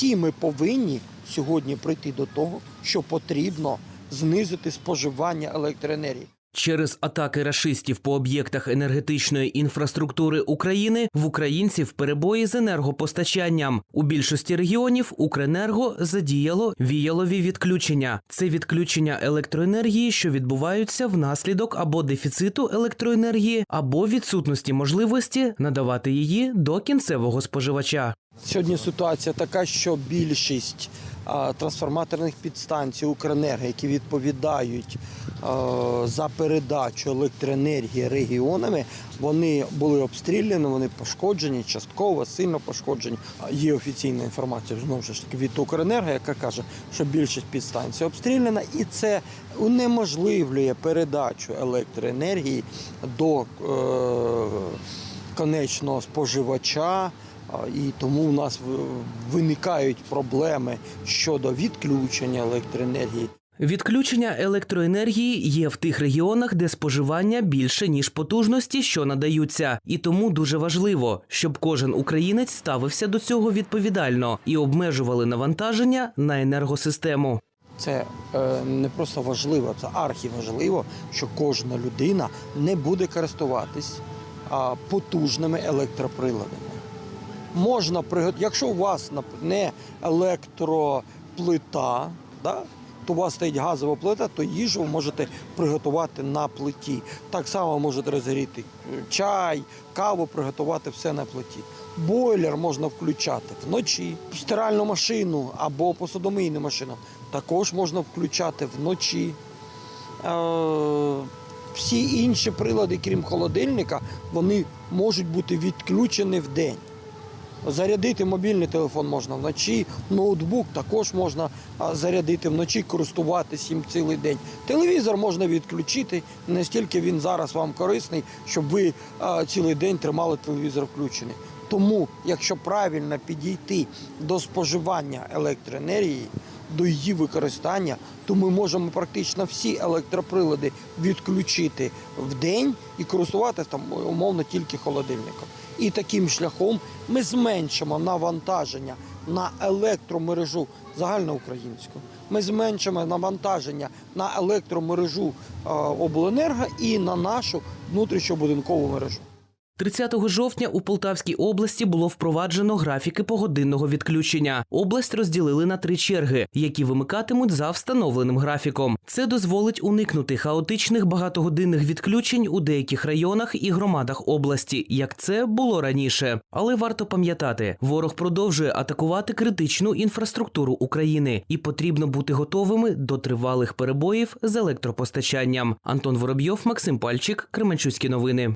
всі ми повинні сьогодні прийти до того, що потрібно знизити споживання електроенергії. Через атаки рашистів по об'єктах енергетичної інфраструктури України в українців перебої з енергопостачанням. У більшості регіонів Укренерго задіяло віялові відключення. Це відключення електроенергії, що відбуваються внаслідок або дефіциту електроенергії, або відсутності можливості надавати її до кінцевого споживача. Сьогодні ситуація така, що більшість трансформаторних підстанцій Укренерго, які відповідають за передачу електроенергії регіонами, вони були обстріляні, вони пошкоджені, частково, сильно пошкоджені. Є офіційна інформація знову ж таки від Укренерго, яка каже, що більшість підстанцій обстріляна, і це унеможливлює передачу електроенергії до е, конечного споживача. І тому у нас виникають проблеми щодо відключення електроенергії. Відключення електроенергії є в тих регіонах, де споживання більше ніж потужності, що надаються, і тому дуже важливо, щоб кожен українець ставився до цього відповідально і обмежували навантаження на енергосистему. Це е, не просто важливо, це архіважливо, що кожна людина не буде користуватись потужними електроприладами. Можна приготувати, якщо у вас не електроплита, да, то у вас стоїть газова плита, то їжу ви можете приготувати на плиті. Так само можете розгріти е, чай, каву, приготувати все на плиті. Бойлер можна включати вночі, стиральну машину або посудомийну машину також можна включати вночі. Е, всі інші прилади, крім холодильника, вони можуть бути відключені в день. Зарядити мобільний телефон можна вночі, ноутбук також можна зарядити вночі, користуватися їм цілий день. Телевізор можна відключити, не стільки він зараз вам корисний, щоб ви цілий день тримали телевізор включений. Тому, якщо правильно підійти до споживання електроенергії, до її використання, то ми можемо практично всі електроприлади відключити в день і користуватися там умовно тільки холодильником. І таким шляхом ми зменшимо навантаження на електромережу загальноукраїнську. Ми зменшимо навантаження на електромережу е, обленерго і на нашу внутрішньобудинкову мережу. 30 жовтня у Полтавській області було впроваджено графіки погодинного відключення. Область розділили на три черги, які вимикатимуть за встановленим графіком. Це дозволить уникнути хаотичних багатогодинних відключень у деяких районах і громадах області, як це було раніше. Але варто пам'ятати, ворог продовжує атакувати критичну інфраструктуру України, і потрібно бути готовими до тривалих перебоїв з електропостачанням. Антон Воробйов, Максим Пальчик, Кременчуцькі новини.